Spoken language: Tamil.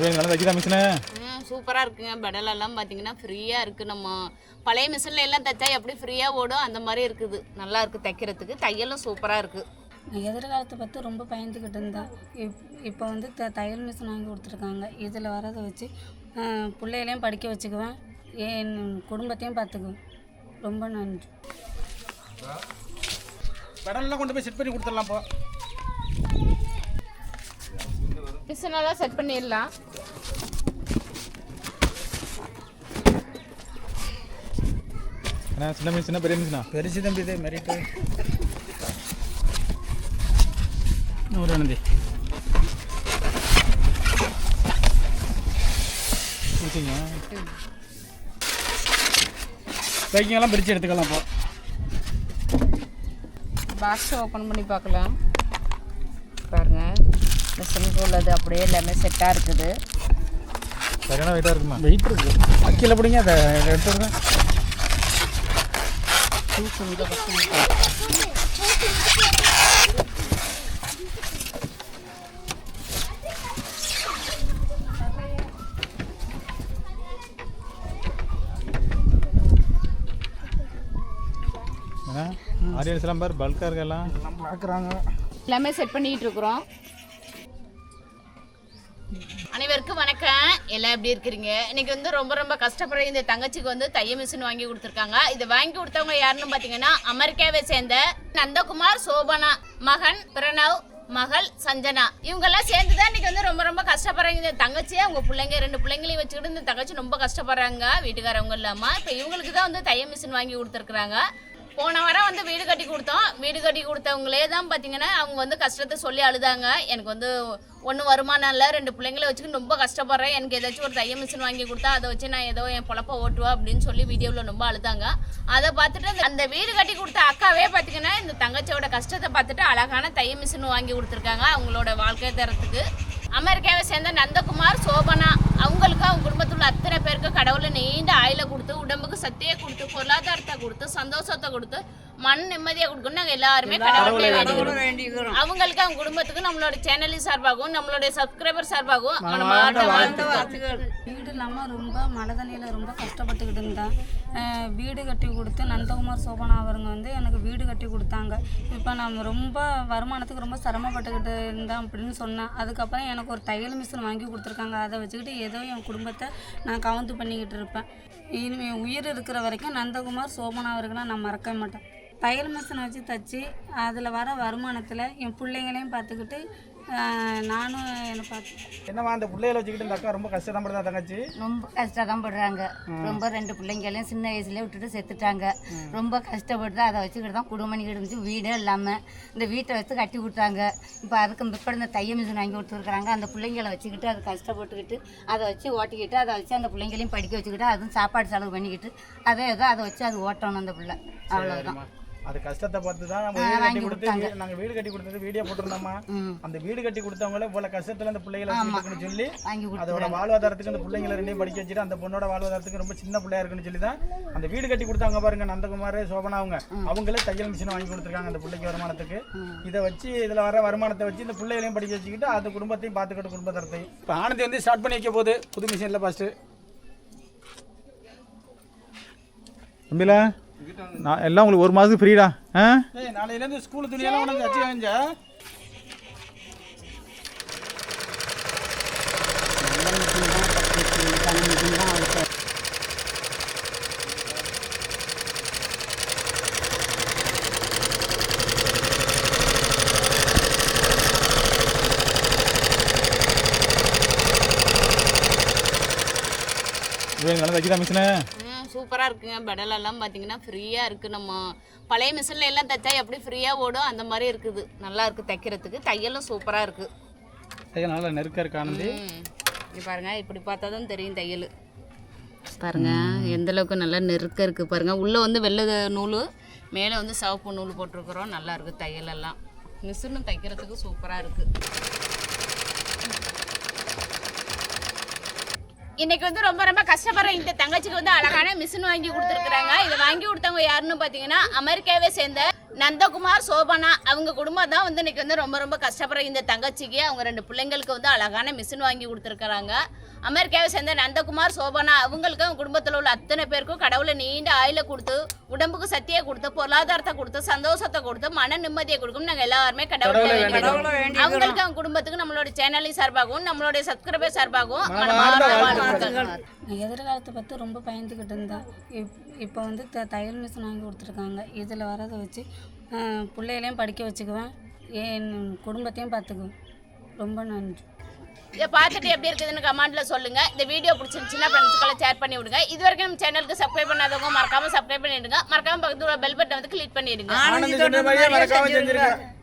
நல்லா தைக்கிறா மிஷினு. சூப்பராக இருக்குங்க. பெடலெல்லாம் பார்த்தீங்கன்னா ஃப்ரீயாக இருக்குது நம்ம. பழைய மிஷினில் எல்லாம் தைச்சா எப்படி ஃப்ரீயாக ஓடும்? அந்த மாதிரி இருக்குது. நல்லா இருக்குது தைக்கிறதுக்கு. தையலும் சூப்பராக இருக்குது எதிர்காலத்தை பார்த்து ரொம்ப பயந்துக்கிட்டு இருந்தேன் இப் இப்போ வந்து த தையல் மிஷின் வாங்கி கொடுத்துருக்காங்க. இதில் வரதை வச்சு பிள்ளைகளையும் படிக்க வச்சுக்குவேன். என் குடும்பத்தையும் பார்த்துக்குவேன் ரொம்ப நன்றி. கொண்டு போய் செட் பண்ணி கொடுத்துடலாம் இப்போ மிஷினெல்லாம் செட் பண்ணிடலாம். சின்ன மிஷினா பெரிய மிஷினா பெருசு தம்பி இது மெரிட்டு நூறு ஆனந்தி பிடிச்சிங்க பேக்கிங் எல்லாம் பிரித்து எடுத்துக்கலாம் இப்போ பாக்ஸ் ஓப்பன் பண்ணி பார்க்கலாம். மிஷினுக்கு உள்ளது அப்படியே எல்லாமே செட்டாக இருக்குது. சரியான வெயிட்டாக இருக்குமா? வெயிட் இருக்கு. அக்கியில் பிடிங்க அதை எடுத்துருங்க ஏன்னா ஆடியன்ஸ் எல்லாம் பாரு பல்காக இருக்கெல்லாம். எல்லாம் பார்க்குறாங்க. எல்லாமே செட் பண்ணிட்டு இருக்கிறோம். அனைவருக்கும் வணக்கம். எல்லாம் எப்படி இருக்கிறீங்க? இன்னைக்கு வந்து ரொம்ப ரொம்ப கஷ்டப்படுற இந்த தங்கச்சிக்கு வந்து தைய மிஷின் வாங்கி கொடுத்துருக்காங்க. இதை வாங்கி கொடுத்தவங்க யாருன்னு பார்த்தீங்கன்னா அமெரிக்காவை சேர்ந்த நந்தகுமார் சோபனா மகன் பிரணவ் மகள் சஞ்சனா. இவங்கெல்லாம் சேர்ந்து தான் இன்னைக்கு வந்து ரொம்ப ரொம்ப கஷ்டப்படுறாங்க இந்த தங்கச்சி அவங்க பிள்ளைங்க ரெண்டு பிள்ளைங்களையும் வச்சுக்கிட்டு இந்த தங்கச்சி ரொம்ப கஷ்டப்படுறாங்க. வீட்டுக்காரவங்க இல்லாமல் இப்போ இவங்களுக்கு தான் வந்து தைய மிஷின் வாங்கி கொடுத்துருக்குறாங்க. போன வாரம் வந்து வீடு கட்டி கொடுத்தோம். வீடு கட்டி கொடுத்தவங்களே தான் பார்த்தீங்கன்னா அவங்க வந்து கஷ்டத்தை சொல்லி அழுதாங்க. எனக்கு வந்து ஒன்றும் வருமானம் இல்லை ரெண்டு பிள்ளைங்கள வச்சுக்கிட்டு ரொம்ப கஷ்டப்படுறேன். எனக்கு ஏதாச்சும் ஒரு தைய மிஷின் வாங்கி கொடுத்தா அதை வச்சு நான் ஏதோ என் பொழப்ப ஓட்டுவேன் அப்படின்னு சொல்லி வீடியோவில் ரொம்ப அழுதாங்க. அதை பார்த்துட்டு அந்த- அந்த வீடு கட்டி கொடுத்த அக்காவே பார்த்தீங்கன்னா இந்த தங்கச்சியோட கஷ்டத்தை பார்த்துட்டு அழகான தைய மிஷின் வாங்கி கொடுத்துருக்காங்க. அவங்களோட வாழ்க்கை தரத்துக்கு. அமெரிக்காவை சேர்ந்த நந்தகுமார் சோபனா அவங்களுக்கு அவங்க குடும்பத்தில் அத்தனை பேருக்கு கடவுளை நீண்ட ஆயில கொடுத்து உடம்புக்கு சக்தியை கொடுத்து பொருளாதாரத்தை கொடுத்து சந்தோஷத்தை கொடுத்து மன நிம்மதியை கொடுக்கணும் நாங்கள் எல்லாருமே கடவுளை வேண்டிக்கிறோம். அவங்களுக்கு அவங்க குடும்பத்துக்கு நம்மளோட சேனலின் சார்பாகவும் நம்மளுடைய சப்ஸ்கிரைபர் சார்பாகவும் வீடு இல்லாமல் ரொம்ப மனதண்ணியில் ரொம்ப கஷ்டப்பட்டுக்கிட்டு இருந்தேன் வீடு கட்டி கொடுத்து நந்தகுமார் சோபனா அவருங்க வந்து எனக்கு வீடு கட்டி கொடுத்தாங்க. இப்போ நான் ரொம்ப வருமானத்துக்கு ரொம்ப சிரமப்பட்டுக்கிட்டு இருந்தேன் அப்படின்னு சொன்னேன். அதுக்கப்புறம் எனக்கு ஒரு தையல் மிஷின் வாங்கி கொடுத்துருக்காங்க. அதை வச்சுக்கிட்டு ஏதோ என் குடும்பத்தை நான் கவுந்து பண்ணிக்கிட்டு இருப்பேன். இனிமே உயிர் இருக்கிற வரைக்கும் நந்தகுமார் சோபனா அவர்களை நான் மறக்க மாட்டேன். தையல் மிஷினை வச்சு தச்சு அதில் வர வருமானத்தில் என் பிள்ளைங்களையும் பார்த்துக்கிட்டு நானும் என்னை பார்த்து என்னம்மா அந்த பிள்ளைகளை வச்சுக்கிட்டு இந்த அக்கா ரொம்ப கஷ்டப்படுறதா தங்கச்சி? ரொம்ப கஷ்டம் படுறாங்க. ரொம்ப ரெண்டு பிள்ளைங்களையும் சின்ன வயசுல விட்டுட்டு செத்துட்டாங்க. ரொம்ப கஷ்டப்பட்டு அதை வச்சுக்கிட்டு தான் பண்ணிக்கிட்டு இருந்துச்சு. வீடே இல்லாமல் இந்த வீட்டை வச்சு கட்டி கொடுத்தாங்க. இப்போ அதுக்கு பிற்பாடு இந்த தைய மிஷின் வாங்கி கொடுத்துருக்குறாங்க. அந்த பிள்ளைங்களை வச்சுக்கிட்டு அதை கஷ்டப்பட்டுக்கிட்டு அதை வச்சு ஓட்டிக்கிட்டு அதை வச்சு அந்த பிள்ளைங்களையும் படிக்க வச்சுக்கிட்டு அதுவும் சாப்பாடு செலவு பண்ணிக்கிட்டு அதே ஏதோ அதை வச்சு அது ஓட்டணும் அந்த பிள்ளை. அவ்வளோதான் அது கஷ்டத்தை பார்த்து தான் நம்ம வீடு கட்டி கொடுத்து வீ- நாங்க வீடு கட்டி கொடுத்தது வீடியோ போட்டிருந்தோம்மா ம். அந்த வீடு கட்டி கொடுத்தவங்களே போல கஷ்டத்துல அந்த பிள்ளைகளை வச்சுக்கிட்டுன்னு சொல்லி அதோட வாழ்வாதாரத்துக்கு அந்த பிள்ளைங்களை ரெண்டையும் படிக்க வச்சுட்டு அந்த பொண்ணோட வாழ்வாதாரத்துக்கு ரொம்ப சின்ன பிள்ளையா இருக்குன்னு சொல்லி தான் அந்த வீடு கட்டி கொடுத்தாங்க பாருங்க நந்தகுமார் சோபனா அவங்க. அவங்களே தையல் மிஷின் வாங்கி கொடுத்துருக்காங்க அந்த பிள்ளைக்கு வருமானத்துக்கு. இதை வச்சு இதுல வர வருமானத்தை வச்சு இந்த பிள்ளைகளையும் படிக்க வச்சுக்கிட்டு அந்த குடும்பத்தையும் பார்த்துக்கிட்டு குடும்பத்தரத்தையும். இப்போ ஆனந்தி வந்து ஸ்டார்ட் பண்ணி வைக்க போகுது. புது மிஷினில் ஃபஸ்ட்டு தம்பில நான் எல்லாம் உங்களுக்கு ஒரு மாதத்துக்கு ஃப்ரீடா ஆ? நாளையிலேருந்து ஸ்கூல் துணியெல்லாம் உனக்கு வச்சு வாங்கிச்சா இது நல்லா தைக்கிறா மிஷினு சூப்பராக இருக்குங்க. பெடலெல்லாம் பார்த்தீங்கன்னா ஃப்ரீயாக இருக்குது நம்ம. பழைய மிஷினில் எல்லாம் தைச்சா எப்படி ஃப்ரீயாக ஓடும்? அந்த மாதிரி இருக்குது. நல்லா இருக்குது தைக்கிறதுக்கு. தையலும் சூப்பராக இருக்குது நல்லா நெருக்க இருக்கு ஆனந்தி. இது பாருங்க இப்படி பார்த்தா தான் தெரியும் தையல். பாருங்க எந்த அளவுக்கு நல்லா நெருக்க இருக்குது பாருங்க. உள்ளே வந்து வெள்ளை நூல் மேலே வந்து சிவப்பு நூல் போட்டிருக்கிறோம். நல்லா இருக்குது தையல் எல்லாம். மிஷினும் தைக்கிறதுக்கு சூப்பராக இருக்குது இன்னைக்கு வந்து ரொம்ப ரொம்ப கஷ்டப்படுற இந்த தங்கச்சிக்கு வந்து அழகான மிஷின் வாங்கி கொடுத்துருக்குறாங்க. இதை வாங்கி கொடுத்தவங்க யாருன்னு பார்த்தீங்கன்னா அமெரிக்காவே சேர்ந்த நந்தகுமார் சோபனா அவங்க குடும்பம் தான் வந்து இன்னைக்கு வந்து ரொம்ப ரொம்ப கஷ்டப்படுற இந்த தங்கச்சிக்கு அவங்க ரெண்டு பிள்ளைங்களுக்கு வந்து அழகான மிஷின் வாங்கி கொடுத்துருக்குறாங்க. அமெரிக்காவை சேர்ந்த நந்தகுமார் சோபனா அவங்களுக்கு அவங்க குடும்பத்தில் உள்ள அத்தனை பேருக்கும் கடவுளை நீண்ட ஆயுளை கொடுத்து உடம்புக்கு சக்தியை கொடுத்து பொருளாதாரத்தை கொடுத்து சந்தோஷத்தை கொடுத்து மன நிம்மதியை கொடுக்கும். நாங்கள் எல்லாருமே கடவுளை அவங்களுக்கு அவங்க குடும்பத்துக்கு நம்மளோட சேனலின் சார்பாகவும் நம்மளுடைய சப்ஸ்கிரைபர் சார்பாகவும் எதிர்காலத்தை பற்றி ரொம்ப பயந்துக்கிட்டு இருந்தேன் இப் இப்போ வந்து த தையல் மிஷின் வாங்கி கொடுத்துருக்காங்க. இதில் வரதை வச்சு பிள்ளைகளையும் படிக்க வச்சுக்குவேன். என் குடும்பத்தையும் பார்த்துக்குவேன். ரொம்ப நன்றி. இதை பார்த்துட்டு எப்படி இருக்குதுன்னு கமெண்ட்ல சொல்லுங்க. இந்த வீடியோ பிடிச்சிருந்துச்சுன்னா ஃப்ரெண்ட்ஸ்க்கெல்லாம் ஷேர் பண்ணி விடுங்க. இது வரைக்கும் நம்ம சேனலுக்கு சப்ஸ்கிரைப் பண்ணாதவங்க மறக்காம சப்ஸ்கிரைப் பண்ணிடுங்க. மறக்காம பக்கத்துல பெல் பட்டன் வந்து கிளிக் பண்ணிடுங்க.